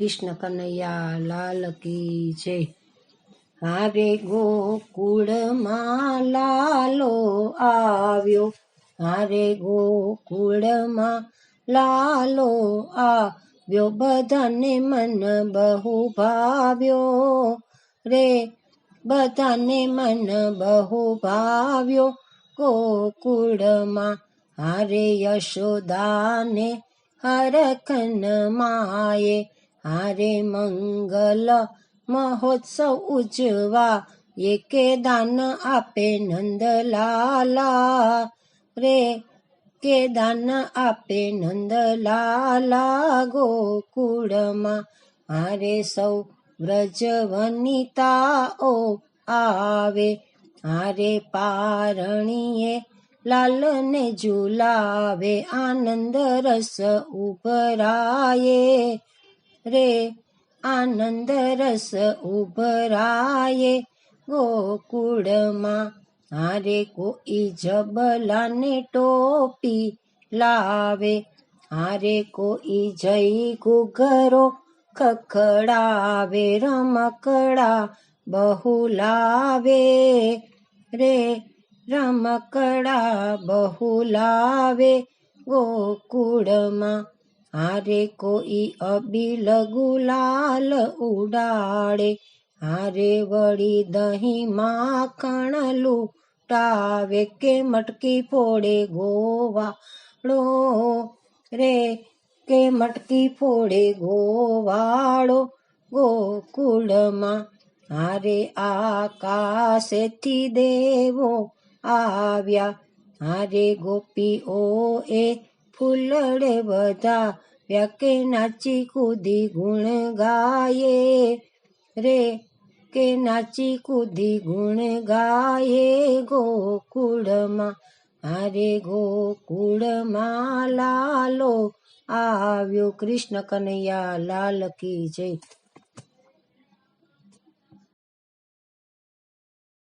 કૃષ્ણ કનૈયા લાલ કી જય. હારે ગોકુળમાં લાલો આવ્યો. હારે ગોકુળમાં લાલો આવ્યો. બધાને મન બહુ ભાવ્યો. રે, બધાને મન બહુ ભાવ્યો. ગોકુળમાં હારે યશોદાને હરખન માએ હારે મંગલ મહોત્સવ ઉજવા, એકે દાન આપે નંદલાલા. રે કે દાન આપે નંદલાલા ગોકુળમાં. હારે સૌ વ્રજ વનિતાઓ આવે, હારે પારણીએ લાલને ઝુલાવે, આનંદ રસ ઉભરાયે. રે આનંદ રસ ઉભરાયે ગોકુળમાં હારે કોઈ જબલાને ટોપી લાવે હારે કોઈ જઈ ઘુઘરો ખખડાવે રમકડા બહુ લાવે રે રમકડા બહુ લાવે ગોકુળમાં હારે કોઈ અબીલ ગુલાલ ઉડાડે, હારે વળી દહીં માખણ લૂટાવે કે મટકી ફોડે ગોવાળો. રે કે મટકી ફોડે ગોવાળો ગોકુળમાં, હારે આકાશેથી દેવો આવ્યા, હારે ગોપીઓ એ ફૂલડે બધા વ્યાકે નાચી કૂદી ગુણ ગાયે રે કે નાચી કૂદી ગુણ ગાયે ગોકુળમાં, હારે ગોકુળમાં લાલો આવ્યો કૃષ્ણ કનૈયા લાલ કી જય.